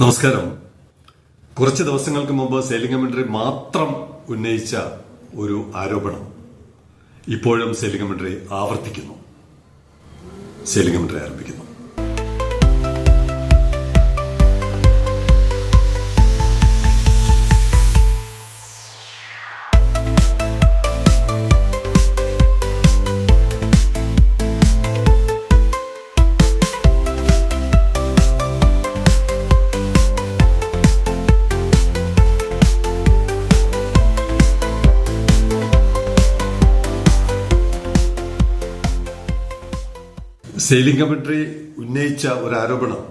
നമസ്കാരം. കുറച്ച് ദിവസങ്ങൾക്ക് മുമ്പ് സെലിംഗമെന്ററി മാത്രം ഉന്നയിച്ച ഒരു ആരോപണം ഇപ്പോഴും സെലിംഗമെന്ററി ആവർത്തിക്കുന്നു. സെലിംഗമെന്ററി ആരംഭിക്കുന്നു. സെയിലിംഗ് കമന്ററി ഉന്നയിച്ച ഒരു ആരോപണം.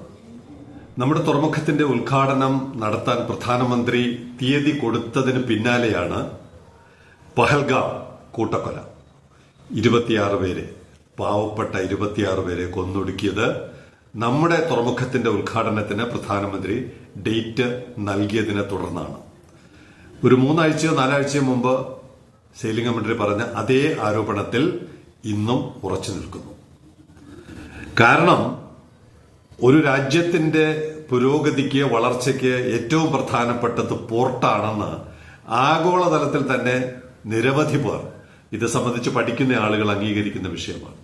നമ്മുടെ തുറമുഖത്തിന്റെ ഉദ്ഘാടനം നടത്താൻ പ്രധാനമന്ത്രി തീയതി കൊടുത്തതിന് പിന്നാലെയാണ് പഹൽഗാം കൂട്ടക്കൊല. ഇരുപത്തിയാറ് പേരെ പാവപ്പെട്ട ഇരുപത്തിയാറ് പേരെ കൊന്നൊടുക്കിയത് നമ്മുടെ തുറമുഖത്തിന്റെ ഉദ്ഘാടനത്തിന് പ്രധാനമന്ത്രി ഡേറ്റ് നൽകിയതിനെ തുടർന്നാണ്. ഒരു മൂന്നാഴ്ചയോ നാലാഴ്ചയോ മുമ്പ് സെയിലിംഗ് കമന്ററി പറഞ്ഞ അതേ ആരോപണത്തിൽ ഇന്നും ഉറച്ചു നിൽക്കുന്നു. കാരണം ഒരു രാജ്യത്തിന്റെ പുരോഗതിക്ക് വളർച്ചയ്ക്ക് ഏറ്റവും പ്രധാനപ്പെട്ടത് പോർട്ടാണെന്ന് ആഗോളതലത്തിൽ തന്നെ നിരവധി പേർ ഇത് സംബന്ധിച്ച് പഠിക്കുന്ന ആളുകൾ അംഗീകരിക്കുന്ന വിഷയമാണ്.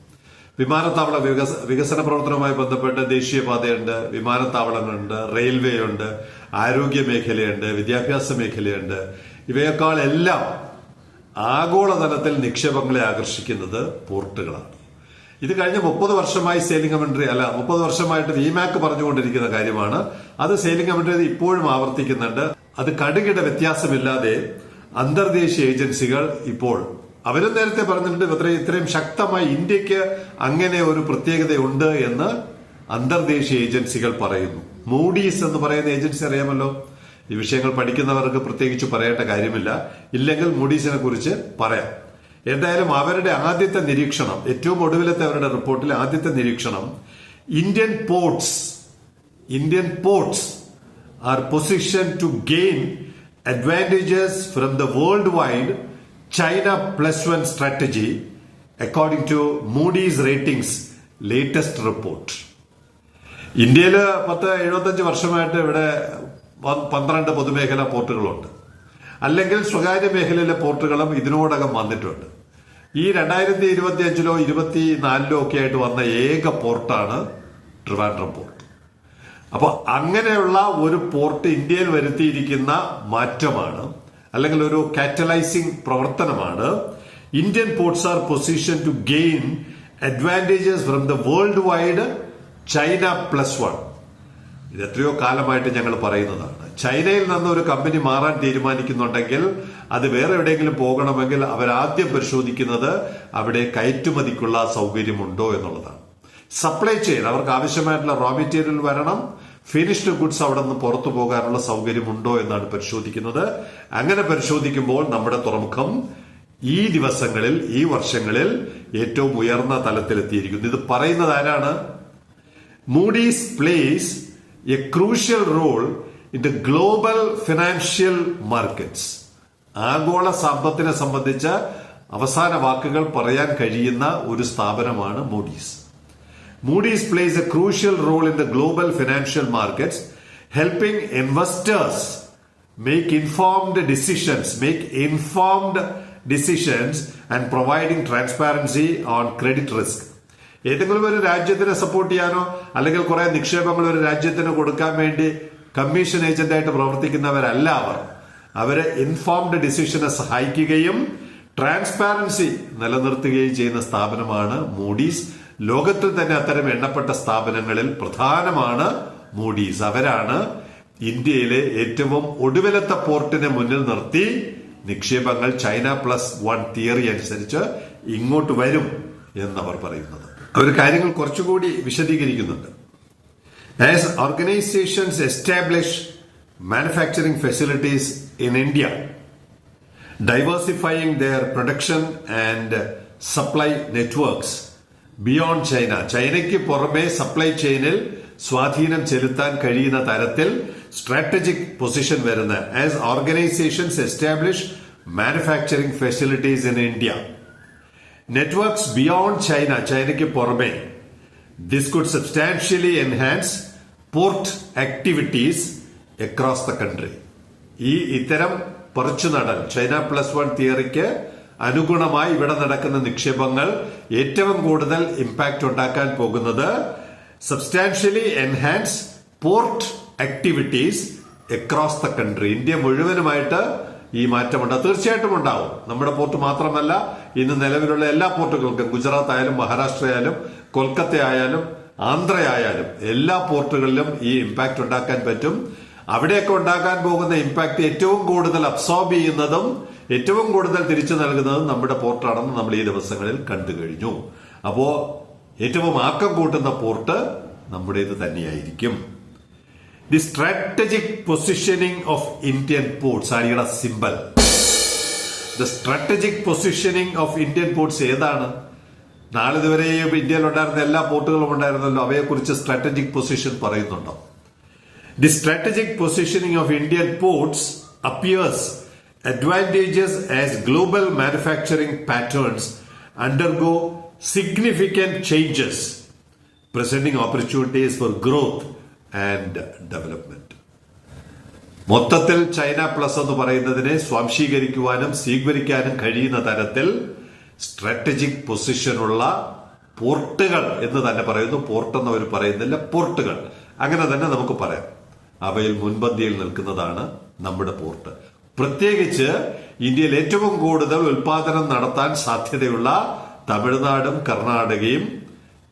വിമാനത്താവള വികസ വികസന പ്രവർത്തനവുമായി ബന്ധപ്പെട്ട് ദേശീയപാതയുണ്ട് വിമാനത്താവളങ്ങളുണ്ട് റെയിൽവേ ഉണ്ട് ആരോഗ്യ മേഖലയുണ്ട് വിദ്യാഭ്യാസ മേഖലയുണ്ട് ഇവയേക്കാളെല്ലാം ആഗോളതലത്തിൽ നിക്ഷേപങ്ങളെ ആകർഷിക്കുന്നത് പോർട്ടുകളാണ്. ഇത് കഴിഞ്ഞ മുപ്പത് വർഷമായി സെയിലിംഗ് കമന്ററി അല്ല മുപ്പത് വർഷമായിട്ട് വിമാക്ക് പറഞ്ഞുകൊണ്ടിരിക്കുന്ന കാര്യമാണ്. അത് സെയിലിംഗ് കമന്ററി ഇപ്പോഴും ആവർത്തിക്കുന്നുണ്ട്. അത് കടുകിട വ്യത്യാസമില്ലാതെ അന്തർദേശീയ ഏജൻസികൾ ഇപ്പോൾ അവരും നേരത്തെ പറഞ്ഞിട്ടുണ്ട് ഇത്രയും ഇത്രയും ശക്തമായി ഇന്ത്യയ്ക്ക് അങ്ങനെ ഒരു പ്രത്യേകതയുണ്ട് എന്ന് അന്തർദേശീയ ഏജൻസികൾ പറയുന്നു. മൂഡീസ് എന്ന് പറയുന്ന ഏജൻസി അറിയാമല്ലോ? ഈ വിഷയങ്ങൾ പഠിക്കുന്നവർക്ക് പ്രത്യേകിച്ച് പറയേണ്ട കാര്യമില്ല. ഇല്ലെങ്കിൽ മൂഡീസിനെ കുറിച്ച് പറയാം. എന്തായാലും അവരുടെ ആദ്യത്തെ നിരീക്ഷണം ഏറ്റവും ഒടുവിലത്തെ അവരുടെ റിപ്പോർട്ടിൽ ആദ്യത്തെ നിരീക്ഷണം Indian ports Indian ports are position to gain advantages from the world wide China plus one strategy according to Moody's ratings latest report ഇന്ത്യയിൽ പത്ത് എഴുപത്തഞ്ച് വർഷമായിട്ട് ഇവിടെ പന്ത്രണ്ട് പൊതുമേഖലാ പോർട്ടുകളുണ്ട് അല്ലെങ്കിൽ സ്വകാര്യ മേഖലയിലെ പോർട്ടുകളും ഇതിനോടകം വന്നിട്ടുണ്ട്. ഈ രണ്ടായിരത്തി ഇരുപത്തി അഞ്ചിലോ ഇരുപത്തി നാലിലോ ഒക്കെ ആയിട്ട് വന്ന ഏക പോർട്ടാണ് ട്രിവാൻഡ്രം പോർട്ട്. അപ്പൊ അങ്ങനെയുള്ള ഒരു പോർട്ട് ഇന്ത്യയിൽ വരുത്തിയിരിക്കുന്ന മാറ്റമാണ് അല്ലെങ്കിൽ ഒരു കാറ്റലൈസിംഗ് പ്രവർത്തനമാണ്. Indian ports are position to gain advantages from the world wide China plus one. ഇത് എത്രയോ കാലമായിട്ട് ഞങ്ങൾ പറയുന്നതാണ്. ചൈനയിൽ നിന്ന് ഒരു കമ്പനി മാറാൻ തീരുമാനിക്കുന്നുണ്ടെങ്കിൽ അത് വേറെ എവിടെയെങ്കിലും പോകണമെങ്കിൽ അവരാദ്യം പരിശോധിക്കുന്നത് അവിടെ കയറ്റുമതിക്കുള്ള സൗകര്യമുണ്ടോ എന്നുള്ളതാണ്. സപ്ലൈ ചെയിൻ അവർക്ക് ആവശ്യമായിട്ടുള്ള റോ മെറ്റീരിയൽ വരണം. ഫിനിഷ്ഡ് ഗുഡ്സ് അവിടെ നിന്ന് പുറത്തു പോകാനുള്ള സൗകര്യമുണ്ടോ എന്നാണ് പരിശോധിക്കുന്നത്. അങ്ങനെ പരിശോധിക്കുമ്പോൾ നമ്മുടെ തുറമുഖം ഈ ദിവസങ്ങളിൽ ഈ വർഷങ്ങളിൽ ഏറ്റവും ഉയർന്ന തലത്തിലെത്തിയിരിക്കുന്നു. ഇത് പറയുന്നത് ആരാണ്? Moody's places a crucial role in the global financial markets ആഗോള സമ്പത്തിനെ സംബന്ധിച്ച അവസാന വാക്കുകൾ പറയാൻ കഴിയുന്ന ഒരു സ്ഥാപനമാണ് Moody's Moody's places a crucial role in the global financial markets helping investors make informed decisions make informed decisions and providing transparency on credit risk ഏതെങ്കിലും ഒരു രാജ്യത്തിനെ സപ്പോർട്ട് ചെയ്യാനോ അല്ലെങ്കിൽ കുറെ നിക്ഷേപങ്ങൾ ഒരു രാജ്യത്തിന് കൊടുക്കാൻ വേണ്ടി കമ്മീഷൻ ഏജന്റായിട്ട് പ്രവർത്തിക്കുന്നവരല്ല അവർ. അവരെ ഇൻഫോംഡ് ഡിസിഷനെ സഹായിക്കുകയും ട്രാൻസ്പാരൻസി നിലനിർത്തുകയും ചെയ്യുന്ന സ്ഥാപനമാണ് മൂഡീസ് ലോകത്തിൽ തന്നെ അത്തരം എണ്ണപ്പെട്ട സ്ഥാപനങ്ങളിൽ പ്രധാനമാണ് മൂഡീസ് അവരാണ് ഇന്ത്യയിലെ ഏറ്റവും ഒടുവിലത്തെ പോർട്ടിനെ മുന്നിൽ നിർത്തി നിക്ഷേപങ്ങൾ ചൈന പ്ലസ് വൺ തിയറി അനുസരിച്ച് ഇങ്ങോട്ട് വരും എന്നവർ പറയുന്നത്. അവർ കാര്യങ്ങൾ കുറച്ചുകൂടി വിശദീകരിക്കുന്നുണ്ട്. As organisations establish manufacturing facilities in India diversifying their production and supply networks beyond China ചൈനയ്ക്ക് പുറമെ സപ്ലൈ ചെയിനിൽ സ്വാധീനം ചെലുത്താൻ കഴിയുന്ന തരത്തിൽ സ്ട്രാറ്റജിക് പൊസിഷൻ വരുന്ന as organisations establish manufacturing facilities in India networks beyond China ചൈനയ്ക്ക് പുറമെ this could substantially enhance port activities across the country ഈ ഇത്തരം പറിച്ചു നടൻ ചൈന പ്ലസ് വൺ തിയറിക്ക് അനുഗുണമായി ഇവിടെ നടക്കുന്ന നിക്ഷേപങ്ങൾ ഏറ്റവും കൂടുതൽ ഇമ്പാക്ട് ഉണ്ടാക്കാൻ പോകുന്നത് substantially enhance port activities across the country India മുഴുവനുമായിട്ട് ഈ മാറ്റമുണ്ട് തീർച്ചയായിട്ടും ഉണ്ടാവും. നമ്മുടെ പോർട്ട് മാത്രമല്ല ഇന്ന് നിലവിലുള്ള എല്ലാ പോർട്ടുകൾക്കും ഗുജറാത്ത് ആയാലും മഹാരാഷ്ട്ര ആയാലും കൊൽക്കത്ത ആയാലും ആന്ധ്ര ആയാലും എല്ലാ പോർട്ടുകളിലും ഈ ഇമ്പാക്ട് ഉണ്ടാക്കാൻ പറ്റും. അവിടെയൊക്കെ ഉണ്ടാക്കാൻ പോകുന്ന ഇമ്പാക്ട് ഏറ്റവും കൂടുതൽ അബ്സോർബ് ചെയ്യുന്നതും ഏറ്റവും കൂടുതൽ തിരിച്ചു നൽകുന്നതും നമ്മുടെ പോർട്ടാണെന്ന് നമ്മൾ ഈ ദിവസങ്ങളിൽ കണ്ടു കഴിഞ്ഞു. അപ്പോ ഏറ്റവും ആക്കം കൂട്ടുന്ന പോർട്ട് നമ്മുടേത് തന്നെയായിരിക്കും. The strategic positioning of Indian ports ആണിയുടെ symbol the strategic positioning of Indian ports ഏതാണ്? നാളിതുവരെയും ഇന്ത്യയിൽ ഉണ്ടായിരുന്ന എല്ലാ പോർട്ടുകളും ഉണ്ടായിരുന്നല്ലോ. അവയെക്കുറിച്ച് സ്ട്രാറ്റജിക് പൊസിഷൻ പറയുന്നുണ്ടോ? The strategic positioning of Indian ports appears advantages as global manufacturing patterns undergo significant changes presenting opportunities for growth. And development മൊത്തത്തിൽ ചൈന പ്ലസ് എന്ന് പറയുന്നതിനെ സ്വാംശീകരിക്കുവാനും സ്വീകരിക്കാനും കഴിയുന്ന തരത്തിൽ സ്ട്രാറ്റജിക് പൊസിഷനുള്ള പോർട്ടുകൾ എന്ന് തന്നെ പറയുന്നു. പോർട്ട് എന്ന് അവർ പറയുന്നില്ല പോർട്ടുകൾ അങ്ങനെ തന്നെ നമുക്ക് പറയാം. അവയിൽ മുൻപന്തിയിൽ നിൽക്കുന്നതാണ് നമ്മുടെ പോർട്ട് പ്രത്യേകിച്ച് ഇന്ത്യയിൽ ഏറ്റവും കൂടുതൽ ഉൽപാദനം നടത്താൻ സാധ്യതയുള്ള തമിഴ്നാടും കർണാടകയും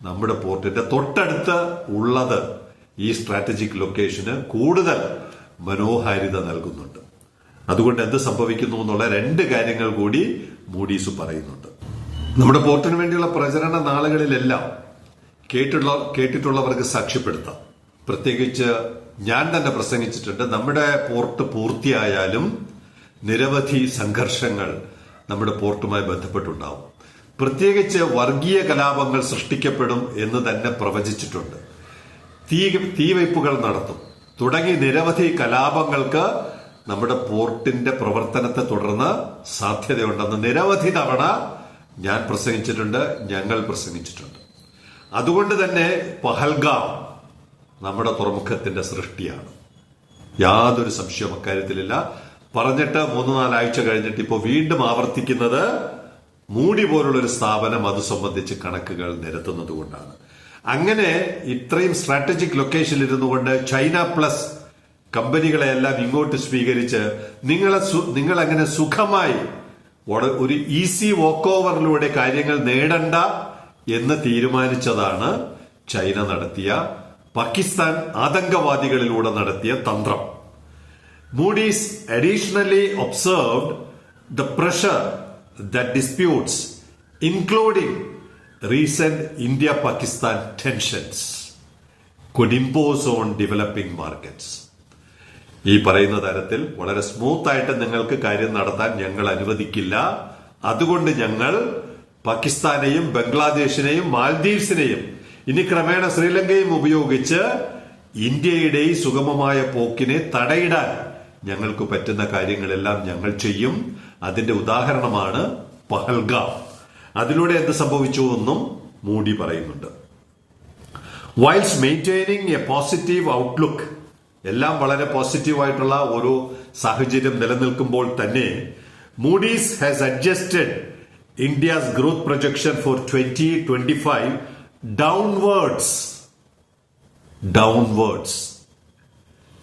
നമ്മുടെ പോർട്ടിന്റെ തൊട്ടടുത്ത് ഉള്ളത് ഈ സ്ട്രാറ്റജിക് ലൊക്കേഷന് കൂടുതൽ മനോഹാരിത നൽകുന്നുണ്ട്. അതുകൊണ്ട് എന്ത് സംഭവിക്കുന്നു എന്നുള്ള രണ്ട് കാര്യങ്ങൾ കൂടി മൂഡീസ് പറയുന്നുണ്ട്. നമ്മുടെ പോർട്ടിന് വേണ്ടിയുള്ള പ്രചരണ നാളുകളിലെല്ലാം കേട്ടുള്ള കേട്ടിട്ടുള്ളവർക്ക് സാക്ഷ്യപ്പെടുത്താം. പ്രത്യേകിച്ച് ഞാൻ തന്നെ പ്രസംഗിച്ചിട്ടുണ്ട് നമ്മുടെ പോർട്ട് പൂർത്തിയായാലും നിരവധി സംഘർഷങ്ങൾ നമ്മുടെ പോർട്ടുമായി ബന്ധപ്പെട്ടുണ്ടാവും. പ്രത്യേകിച്ച് വർഗീയ കലാപങ്ങൾ സൃഷ്ടിക്കപ്പെടും എന്ന് തന്നെ പ്രവചിച്ചിട്ടുണ്ട്. തീ തീവയ്പ്പുകൾ നടത്തും. തുടങ്ങി നിരവധി കലാപങ്ങൾക്ക് നമ്മുടെ പോർട്ടിന്റെ പ്രവർത്തനത്തെ തുടർന്ന് സാധ്യതയുണ്ടെന്ന് നിരവധി തവണ ഞാൻ പ്രസംഗിച്ചിട്ടുണ്ട് ഞങ്ങൾ പ്രസംഗിച്ചിട്ടുണ്ട്. അതുകൊണ്ട് തന്നെ പഹൽഗാം നമ്മുടെ തുറമുഖത്തിന്റെ സൃഷ്ടിയാണ്. യാതൊരു സംശയവും അക്കാര്യത്തിലില്ല. പറഞ്ഞിട്ട് മൂന്ന് നാലാഴ്ച കഴിഞ്ഞിട്ട് ഇപ്പോൾ വീണ്ടും ആവർത്തിക്കുന്നത് മൂടി പോലുള്ള ഒരു സ്ഥാപനം അത് സംബന്ധിച്ച് കണക്കുകൾ നിരത്തുന്നത് കൊണ്ടാണ്. അങ്ങനെ ഇത്രയും സ്ട്രാറ്റജിക് ലൊക്കേഷനിൽ ഇരുന്നുകൊണ്ട് ചൈന പ്ലസ് കമ്പനികളെ എല്ലാം ഇങ്ങോട്ട് സ്വീകരിച്ച് നിങ്ങളെ നിങ്ങൾ അങ്ങനെ സുഖമായി ഒരു ഈസി വോക്ക് ഓവറിലൂടെ കാര്യങ്ങൾ നേടണ്ട എന്ന് തീരുമാനിച്ചതാണ് ചൈന നടത്തിയ പാകിസ്ഥാൻ ആതങ്കവാദികളിലൂടെ നടത്തിയ തന്ത്രം. Moody's additionally observed the pressure the disputes including recent India Pakistan tensions could impose on developing markets ഈ പറയുന്ന തരത്തിൽ വളരെ സ്മൂത്ത് ആയിട്ട് നിങ്ങൾക്ക് കാര്യം നടത്താൻ ഞങ്ങൾ അനുവദിക്കില്ല. അതുകൊണ്ട് ഞങ്ങൾ പാകിസ്ഥാനെയും ബംഗ്ലാദേശിനെയും മാൽദീവ്സിനെയും ഇനി ക്രമേണ ശ്രീലങ്കയും ഉപയോഗിച്ച് ഇന്ത്യയുടെ ഈ സുഗമമായ പോക്കിനെ തടയിടാൻ ഞങ്ങൾക്ക് പറ്റുന്ന കാര്യങ്ങളെല്ലാം ഞങ്ങൾ ചെയ്യും. അതിന്റെ ഉദാഹരണമാണ് പഹൽഗാം. അതിലൂടെ എന്ത് സംഭവിച്ചു എന്നും മൂടി പറയുന്നുണ്ട്. Whiles maintaining a positive outlook എല്ലാം വളരെ പോസിറ്റീവായിട്ടുള്ള ഒരു സാഹചര്യം നിലനിൽക്കുമ്പോൾ തന്നെ Moody's has adjusted India's growth projection for twenty twenty five downwards downwards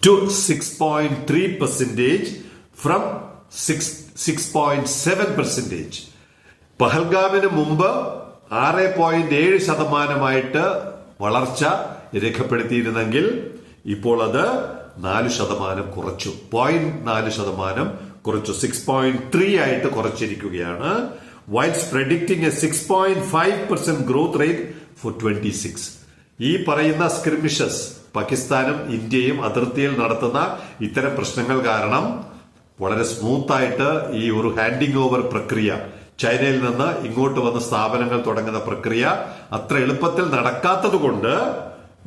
to 6.3 percentage from 6.7 percentage. പഹൽഗാമിന് മുമ്പ് ആറ് പോയിന്റ് ഏഴ് ശതമാനമായിട്ട് വളർച്ച രേഖപ്പെടുത്തിയിരുന്നെങ്കിൽ ഇപ്പോൾ അത് നാല് ശതമാനം കുറച്ചു. പോയിന്റ് നാല് ശതമാനം കുറച്ചു. സിക്സ് പോയിന്റ് ത്രീ ആയിട്ട് കുറച്ചിരിക്കുകയാണ്. Whiles predicting a six point five percent growth rate for twenty six ഈ പറയുന്ന സ്ക്രിമിഷസ് പാകിസ്ഥാനും ഇന്ത്യയും അതിർത്തിയിൽ നടത്തുന്ന ഇത്തരം പ്രശ്നങ്ങൾ കാരണം വളരെ സ്മൂത്തായിട്ട് ഈ ഒരു ഹാൻഡിംഗ് ഓവർ പ്രക്രിയ ചൈനയിൽ നിന്ന് ഇങ്ങോട്ട് വന്ന് സ്ഥാപനങ്ങൾ തുടങ്ങുന്ന പ്രക്രിയ അത്ര എളുപ്പത്തിൽ നടക്കാത്തത് കൊണ്ട്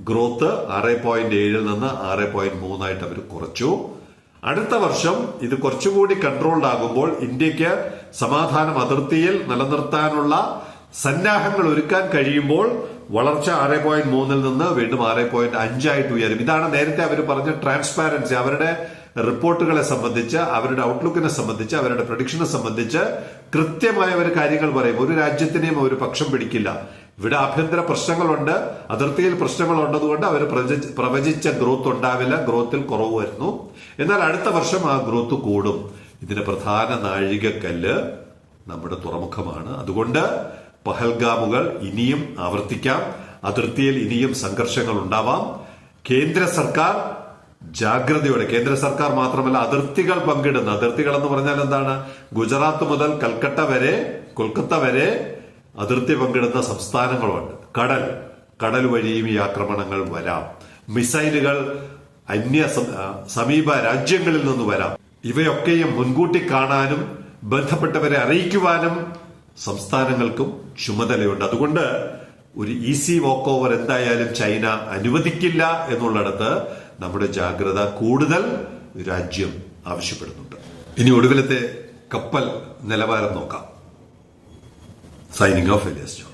ഗ്രോത്ത് ആറ് പോയിന്റ് ഏഴിൽ നിന്ന് ആറ് പോയിന്റ് മൂന്നായിട്ട് അവർ കുറച്ചു. അടുത്ത വർഷം ഇത് കുറച്ചുകൂടി കൺട്രോൾഡ് ആകുമ്പോൾ ഇന്ത്യയ്ക്ക് സമാധാനം അതിർത്തിയിൽ നിലനിർത്താനുള്ള സന്നാഹങ്ങൾ ഒരുക്കാൻ കഴിയുമ്പോൾ വളർച്ച ആറ് പോയിന്റ് മൂന്നിൽ നിന്ന് വീണ്ടും ആറ് പോയിന്റ് അഞ്ചായിട്ട് ഉയരും. ഇതാണ് നേരത്തെ അവർ പറഞ്ഞ ട്രാൻസ്പാരൻസി അവരുടെ റിപ്പോർട്ടുകളെ സംബന്ധിച്ച് അവരുടെ ഔട്ട്ലുക്കിനെ സംബന്ധിച്ച് അവരുടെ പ്രൊഡിക്ഷനെ സംബന്ധിച്ച് കൃത്യമായ ഒരു കാര്യങ്ങൾ പറയും. ഒരു രാജ്യത്തിനെയും ഒരു പക്ഷം പിടിക്കില്ല. ഇവിടെ ആഭ്യന്തര പ്രശ്നങ്ങളുണ്ട് അതിർത്തിയിൽ പ്രശ്നങ്ങൾ ഉണ്ടതുകൊണ്ട് അവർ പ്രവചിച്ച ഗ്രോത്ത് ഉണ്ടാവില്ല ഗ്രോത്തിൽ കുറവ് വരുന്നു. എന്നാൽ അടുത്ത വർഷം ആ ഗ്രോത്ത് കൂടും. ഇതിന് പ്രധാന നാഴികക്കല്ല് നമ്മുടെ തുറമുഖമാണ്. അതുകൊണ്ട് പഹൽഗാമുകൾ ഇനിയും ആവർത്തിക്കാം. അതിർത്തിയിൽ ഇനിയും സംഘർഷങ്ങൾ ഉണ്ടാവാം. കേന്ദ്ര സർക്കാർ ജാഗ്രതയോടെ കേന്ദ്ര സർക്കാർ മാത്രമല്ല അതിർത്തികൾ പങ്കിടുന്ന. അതിർത്തികൾ എന്ന് പറഞ്ഞാൽ എന്താണ്? ഗുജറാത്ത് മുതൽ കൽക്കട്ട വരെ കൊൽക്കത്ത വരെ അതിർത്തി പങ്കിടുന്ന സംസ്ഥാനങ്ങളുണ്ട്. കടൽ കടൽ വഴിയും ഈ ആക്രമണങ്ങൾ വരാം. മിസൈലുകൾ അന്യ സമീപ രാജ്യങ്ങളിൽ നിന്ന് വരാം. ഇവയൊക്കെയും മുൻകൂട്ടി കാണാനും ബന്ധപ്പെട്ടവരെ അറിയിക്കുവാനും സംസ്ഥാനങ്ങൾക്കും ചുമതലയുണ്ട്. അതുകൊണ്ട് ഒരു ഈസി വാക്ക് ഓവർ എന്തായാലും ചൈന അനുവദിക്കില്ല എന്നുള്ളിടത്ത് നമ്മുടെ ജാഗ്രത കൂടുതൽ രാജ്യം ആവശ്യപ്പെടുന്നുണ്ട്. ഇനി ഒടുവിലത്തെ കപ്പൽ നിലവാരം നോക്കാം. Signing off Elias John